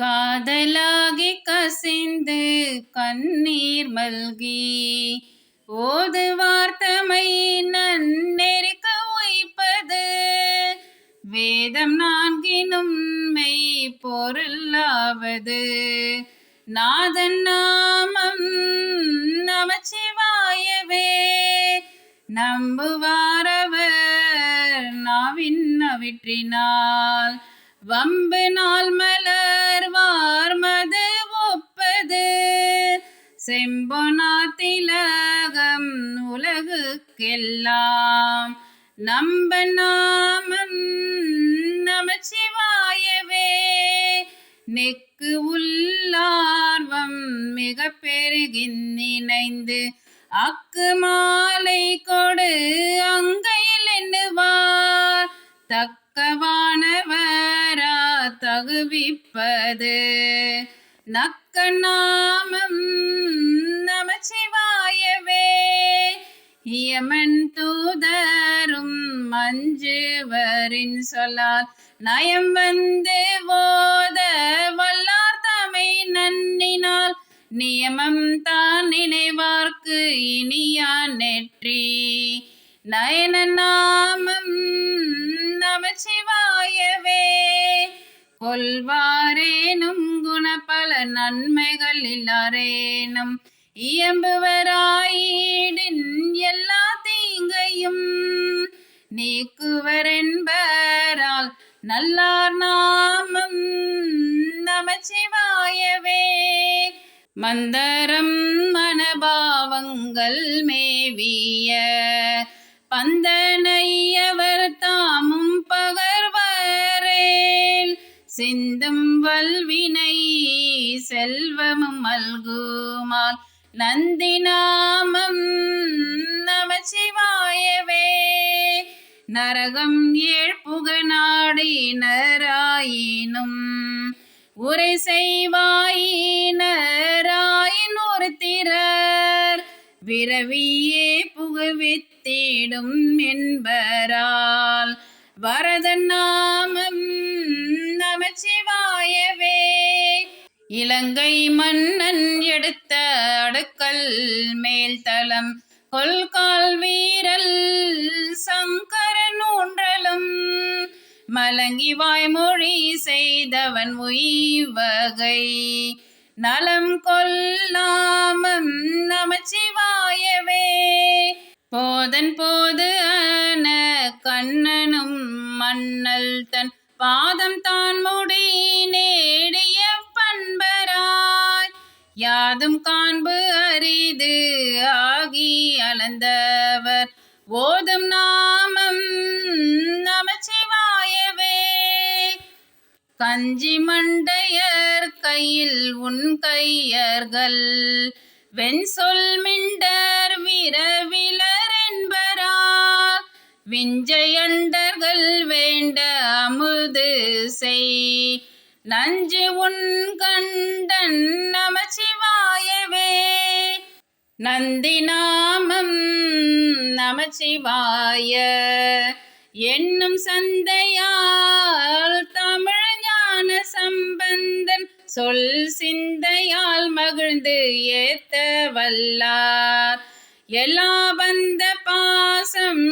காதலாகி கசிந்து கண்ணீர் மல்கி. ஓது வார்த்தமை நன்னெருக்க உய்ப்பது வேதம் நான்கினும் மெய் பொருளாவது. நாதன் நாமம் நமச்சிவாயவே. நம்புவாரவர் நாவின் அவிற்றினால். வம்பு நாள் மலர் உலகுக்கெல்லாம் நம்ப நாமம் நமச்சிவாயவே. நெக்கு உள்ளார்வம் மிக பெருகின்னிணைந்து அக்கு மாலை கொடு அங்கையில் எண்ணுவார். தக்கவானவரா தகுவிப்பது. நக்க நாமம் நமச்சிவாயவே. இயமன் தூதரும் மஞ்சுவரின் சொல்லால் நயம் வந்து போத வல்லார் தமை நன்னினால் நியமம் தான் நினைவார்க்கு இனியா நெற்றி. நயன நாமம் நமச்சிவாயவே கொல்வாரேனும் குணபல நன்மைகள் இல்லாரேனும் இயம்புவராயிடின் நல்லார் நாமம் நமச்சிவாயவே மந்தரம் மனபாவங்கள் மேவிய. பந்தனையவர் தாமும் பகர்வரேல். சிந்தும் வல்வினை செல்வமும் மல்குமால். நந்திநாமம் நமச்சிவாயவே நரகம் ஏழ் நாடினராயினும் உரை செய்வாயினராயின் ஒரு திறர். விரவியே புகவித்தேடும் என்பரால். வரத நாமம் நமச்சிவாயவே. இலங்கை மன்னன் எடுத்த அடுக்கல் மேல் தலம் கொல்கால் வீரல் சங்கரன் ஊன்றலும். மலங்கி வாய்மொழி செய்தவன் உய்வகை. நலம் கொல்லாமம் நமச்சிவாயவே. போதன் போது அன கண்ணனும் மன்னல் தன் பாதம் தான் முடி நேடிய பண்பராய். யாதும் காண்பு அரிது ஆகி அலந்தவர் ஓதும் நான் கஞ்சி மண்டையர் கையில் உன் கையர்கள். வெண் சொல் மிண்டர் விரவிலர் என்பரார். விஞ்சையண்டர்கள் வேண்ட அமுது செய். நஞ்சு உன் கண்டன் நமச்சிவாயவே. நந்தி நாமம் நமச்சிவாய. என்னும் சந்தையார் சொல் சிந்தையால் மகிழ்ந்து ஏத்த வல்லார் எல்லா வந்த பாசம்